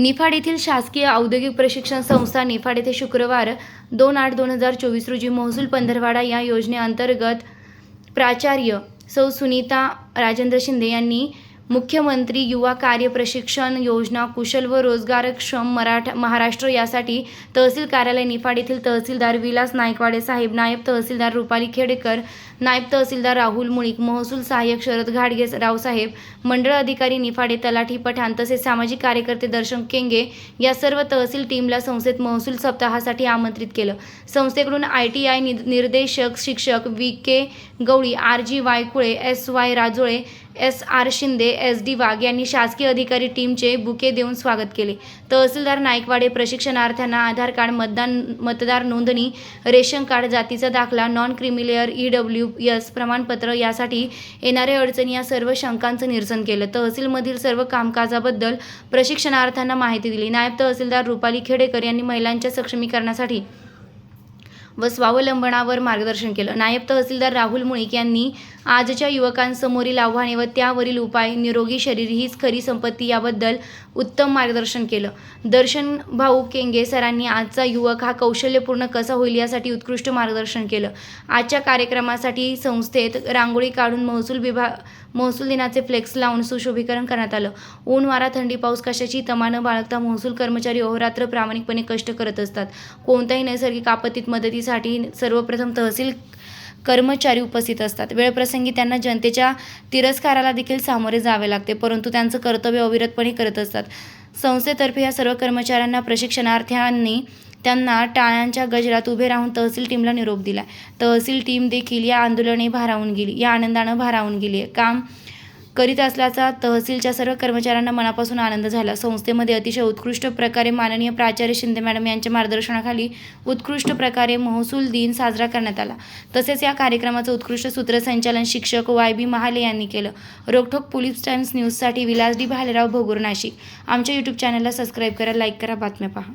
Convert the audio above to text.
निफाड येथील शासकीय औद्योगिक प्रशिक्षण संस्था निफाड येथे शुक्रवार दोन आठ दोन हजार चोवीस रोजी महसूल पंधरवाडा या योजनेअंतर्गत प्राचार्य सौ सुनीता राजेंद्र शिंदे यांनी मुख्यमंत्री युवा कार्य प्रशिक्षण योजना कुशल व रोजगारक्षम मराठा महाराष्ट्र यासाठी तहसील कार्यालय निफाड येथील तहसीलदार विलास नायकवाडे साहेब नायब तहसीलदार रुपाली खेडेकर नायब तहसीलदार राहुल मुळीक महसूल सहाय्यक शरद घाडगे रावसाहेब मंडळ अधिकारी निफाडे तलाठी पठाण तसेच सामाजिक कार्यकर्ते दर्शन केंगे या सर्व तहसील टीमला संस्थेत महसूल सप्ताहासाठी आमंत्रित केलं. संस्थेकडून आय टी आय निर्देशक शिक्षक V K Gawali R G Waykule S Y Rajole S R Shinde S D Wagh यांनी शासकीय अधिकारी टीमचे बुके देऊन स्वागत केले. तहसीलदार नायकवाडे प्रशिक्षणार्थ्यांना आधार कार्ड मतदान मतदार नोंदणी रेशन कार्ड जातीचा दाखला non creamy layer E W S प्रमाणपत्र यासाठी येणाऱ्या अडचणी या सर्व शंकांचं निरसन केलं. तहसीलमधील सर्व कामकाजाबद्दल प्रशिक्षणार्थ्यांना माहिती दिली. नायब तहसीलदार रुपाली खेडेकर यांनी महिलांच्या सक्षमीकरणासाठी व स्वावलंबनावर मार्गदर्शन केलं. नायब तहसीलदार राहुल मुळीक यांनी आजच्या युवकांसमोरील आव्हाने व त्यावरील उपाय निरोगी शरीर हीच खरी संपत्ती याबद्दल उत्तम मार्गदर्शन केलं. दर्शन भाऊ केंगे सरांनी आजचा युवक हा कौशल्यपूर्ण कसा होईल यासाठी उत्कृष्ट मार्गदर्शन केलं. आजच्या कार्यक्रमासाठी संस्थेत रांगोळी काढून महसूल विभाग महसूल दिनाचे फ्लेक्स लावून सुशोभीकरण करण्यात आलं. ऊन वारा थंडी पाऊस कशाची तमा न बाळगता महसूल कर्मचारी अहोरात्र प्रामाणिकपणे कष्ट करत असतात. कोणत्याही नैसर्गिक आपत्तीत मदतीसाठी सर्वप्रथम तहसील कर्मचारी उपस्थित असतात. वेळप्रसंगी त्यांना जनतेच्या तिरस्काराला देखील सामोरे जावे लागते परंतु त्यांचं कर्तव्य अविरतपणे करत असतात. संस्थेतर्फे या सर्व कर्मचाऱ्यांना प्रशिक्षणार्थ्यांनी त्यांना टाळ्यांच्या गजरात उभे राहून तहसील टीमला निरोप दिला. तहसील टीम देखील या आंदोलने भारावून गेली या आनंदानं भारावून गेली. काम करीत असल्याचा तहसीलच्या सर्व कर्मचाऱ्यांना मनापासून आनंद झाला. संस्थेमध्ये अतिशय उत्कृष्ट प्रकारे माननीय प्राचार्य शिंदे मॅडम यांच्या मार्गदर्शनाखाली उत्कृष्ट प्रकारे महसूल दिन साजरा करण्यात आला. तसेच या कार्यक्रमाचं उत्कृष्ट सूत्रसंचालन शिक्षक वाय बी महाले यांनी केलं. रोखोक पोलीस टाइम्स न्यूजसाठी विलास डी भालेराव भोगूर नाशिक. आमच्या यूट्यूब चॅनलला सबस्क्राईब करा लाईक करा बातम्या पहा.